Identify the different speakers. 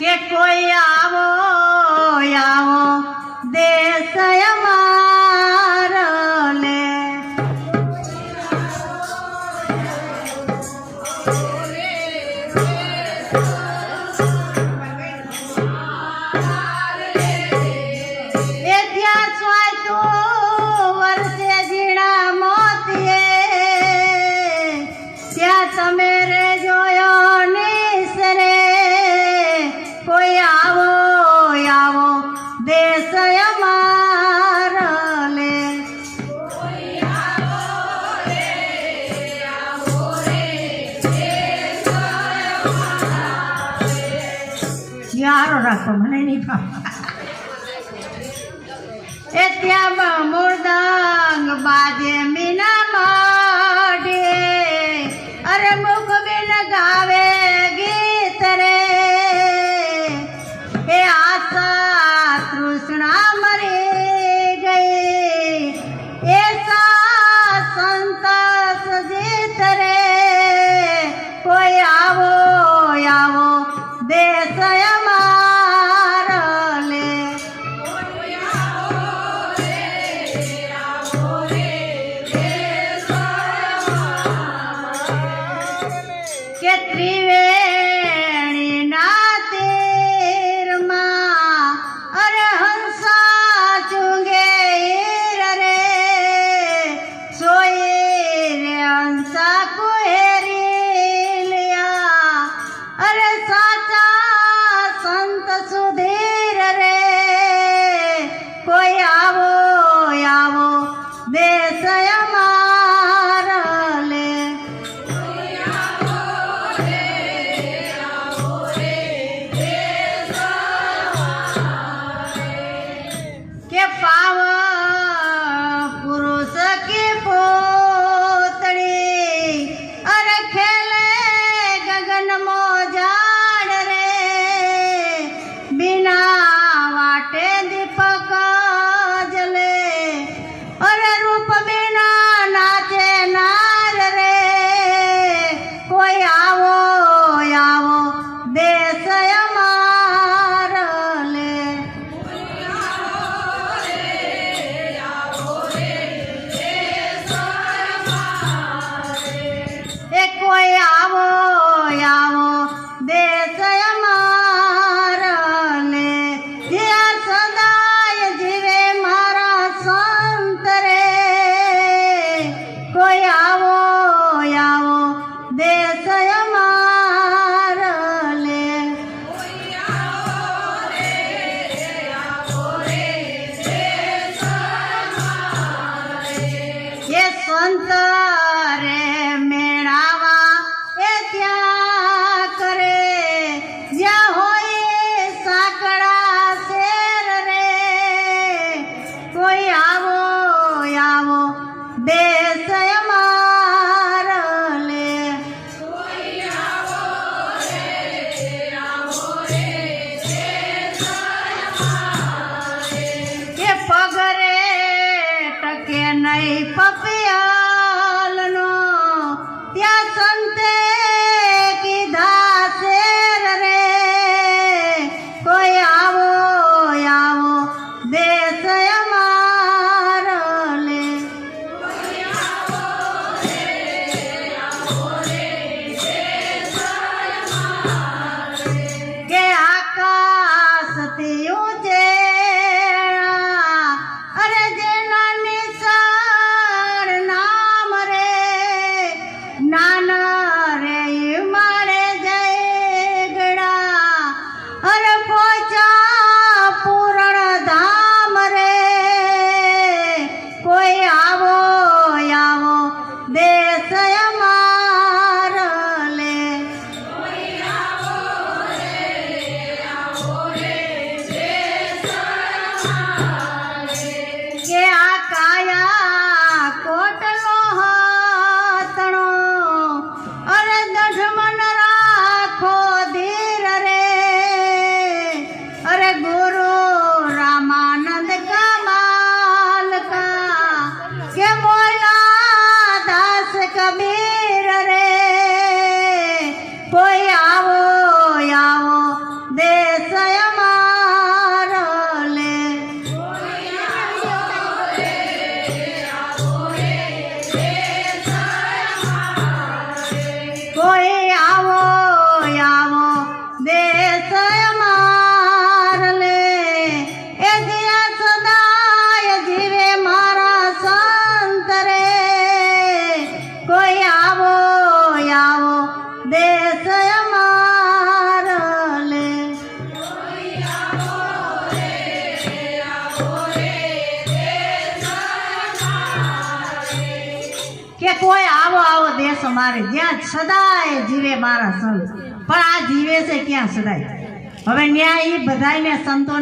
Speaker 1: કે કોઈ આવો આવો. દેશ અમારો સારો રાખો મને નહીં ફાવે Salve કે કોઈ આવો આવો દેશ અમારે જ્યાં સદાય જીવે મારા સંત. પણ આ જીવે છે ક્યાં સદાય? હવે ન્યાય એ બધાને સંતો